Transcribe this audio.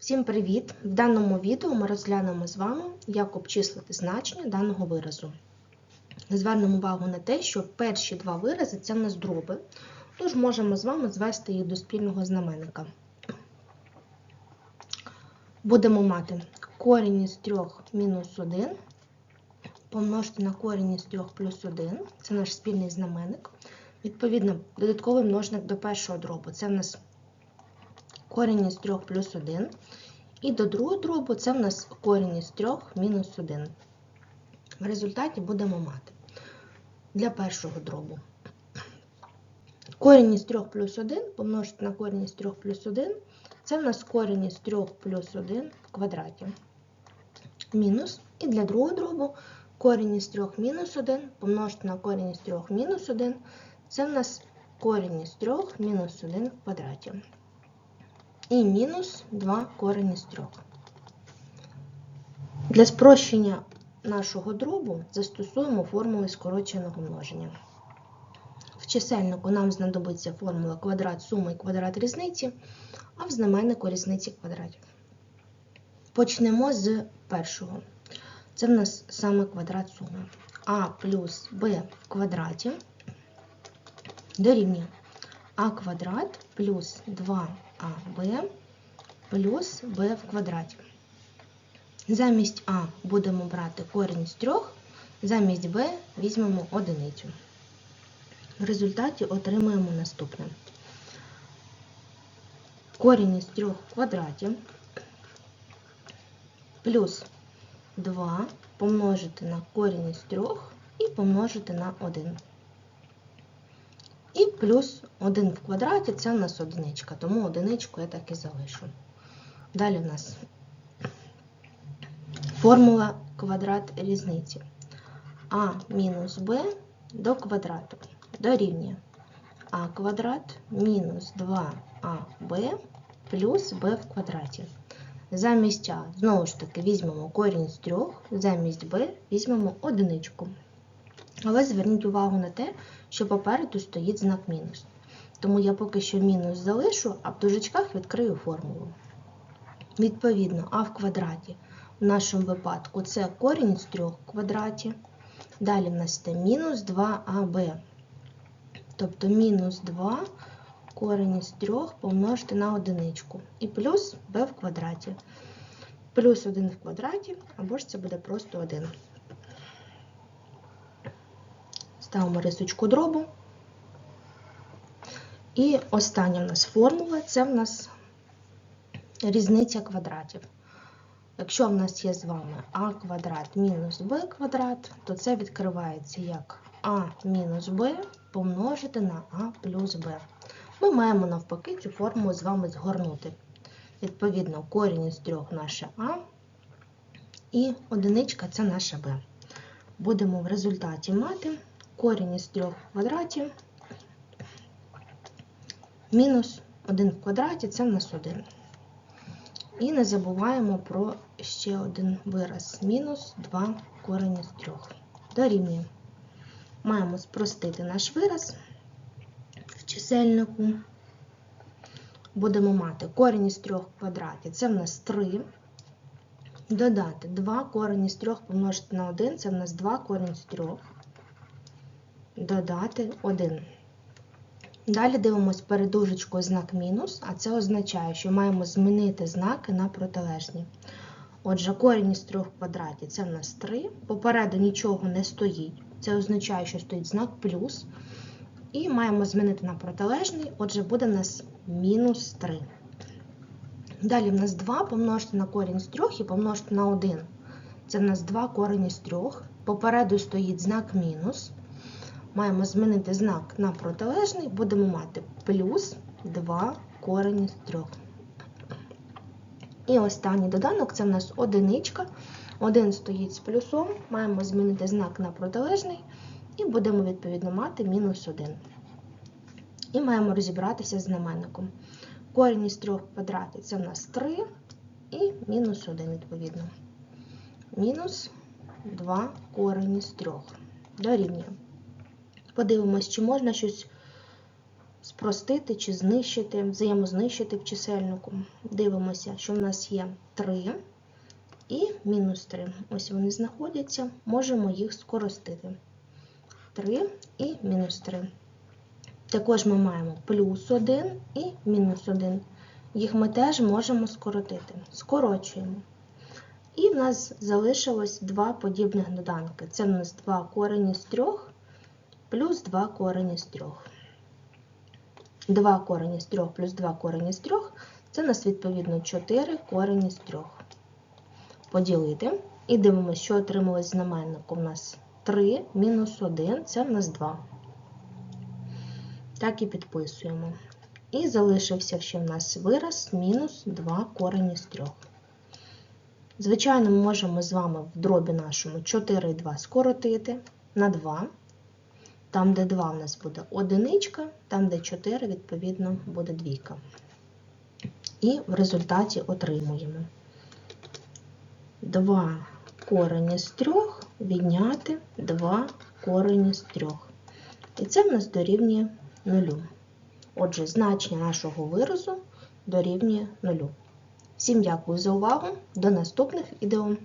Всім привіт! В даному відео ми розглянемо з вами, як обчислити значення даного виразу. Звернемо увагу на те, що перші два вирази це в нас дроби, тож можемо з вами звести їх до спільного знаменника. Будемо мати корінь із 3 мінус 1 помножити на корінь із 3 плюс 1, це наш спільний знаменник. Відповідно, додатковий множник до першого дробу це в нас корінь із 3 плюс 1. І до другого дробу це в нас корінь із 3 мінус 1. В результаті будемо мати для першого дробу корінь із 3 плюс 1 помножити на корінь із 3 плюс 1. Це в нас корінь із 3 плюс 1 в квадраті. Мінус. І для другого дробу корінь із 3 мінус 1 помножити на корінь із 3 мінус 1. Це в нас корінь із 3 мінус 1 в квадраті і мінус 2 корень із 3. Для спрощення нашого дробу застосуємо формули скороченого множення. В чисельнику нам знадобиться формула квадрат суми і квадрат різниці, а в знаменнику різниці квадратів. Почнемо з першого. Це в нас саме квадрат суми. А плюс Б в квадраті дорівнює А квадрат плюс 2 АБ плюс Б в квадраті. Замість А будемо брати корінь з 3, замість Б візьмемо одиницю. В результаті отримаємо наступне. Корінь із 3 в квадраті плюс 2 помножити на корінь із 3 і помножити на 1. І плюс 1 в квадраті це у нас одиничка, тому одиничку я так і залишу. Далі в нас формула квадрат різниці. А мінус Б до квадрату дорівнює А квадрат мінус 2АБ плюс Б в квадраті. Замість А, знову ж таки, візьмемо корінь з 3, замість Б візьмемо одиничку. Але зверніть увагу на те, що попереду стоїть знак мінус. Тому я поки що мінус залишу, а в дужечках відкрию формулу. Відповідно, а в квадраті в нашому випадку це корінь з 3 в квадраті. Далі в нас це мінус 2аб. Тобто мінус 2 корінь з 3 помножити на одиничку. І плюс b в квадраті. Плюс 1 в квадраті, або ж це буде просто 1. Ставимо рисочку дробу. І остання в нас формула це в нас різниця квадратів. Якщо в нас є з вами а квадрат мінус b квадрат, то це відкривається як а мінус b помножити на а плюс b. Ми маємо навпаки цю формулу з вами згорнути. Відповідно, корінь із 3 наше а, і одиничка це наше b. Будемо в результаті мати корінь із 3 в квадраті мінус 1 в квадраті це в нас 1. І не забуваємо про ще один вираз. Мінус 2 корінь із 3. Дорівнює. Маємо спростити наш вираз в чисельнику. Будемо мати корінь із 3 в квадраті, це в нас 3. Додати 2 корінь із 3 помножити на 1, це в нас 2 корінь з 3. Додати 1. Далі дивимося перед дужечкою знак мінус, а це означає, що маємо змінити знаки на протилежні. Отже, корінь із 3 в квадраті це в нас 3. Попереду нічого не стоїть. Це означає, що стоїть знак плюс. І маємо змінити на протилежний, отже, буде в нас мінус 3. Далі в нас 2 помножити на корінь з 3 і помножити на 1. Це в нас 2 корінь з 3. Попереду стоїть знак мінус. Маємо змінити знак на протилежний, будемо мати плюс 2 корень з 3. І останній доданок це в нас одиничка. Один стоїть з плюсом, маємо змінити знак на протилежний, і будемо відповідно мати мінус 1. І маємо розібратися з знаменником. Корінь із 3 в це в нас 3 і мінус 1, відповідно. Мінус 2 корень з 3. Дорівнює. Подивимось, чи можна щось спростити чи знищити, взаємознищити в чисельнику. Дивимося, що в нас є 3 і мінус 3. Ось вони знаходяться, можемо їх скоростити. 3 і мінус 3. Також ми маємо плюс 1 і мінус 1. Їх ми теж можемо скоротити. Скорочуємо. І в нас залишилось два подібних доданки. Це в нас 2 корені з 3 плюс 2 корені з 3. 2 корені з 3 плюс 2 корені з 3 це у нас відповідно 4 корені з 3. Поділити. І дивимося, що отрималось знаменнику. У нас 3 мінус 1 це в нас 2. Так і підписуємо. І залишився ще в нас вираз мінус 2 корені з 3. Звичайно, ми можемо з вами в дробі нашому 4 і 2 скоротити на 2. Там, де 2 у нас буде одиничка, там, де 4, відповідно, буде двійка. І в результаті отримуємо 2 корені з 3 відняти 2 корені з 3. І це в нас дорівнює 0. Отже, значення нашого виразу дорівнює 0. Всім дякую за увагу. До наступних відео.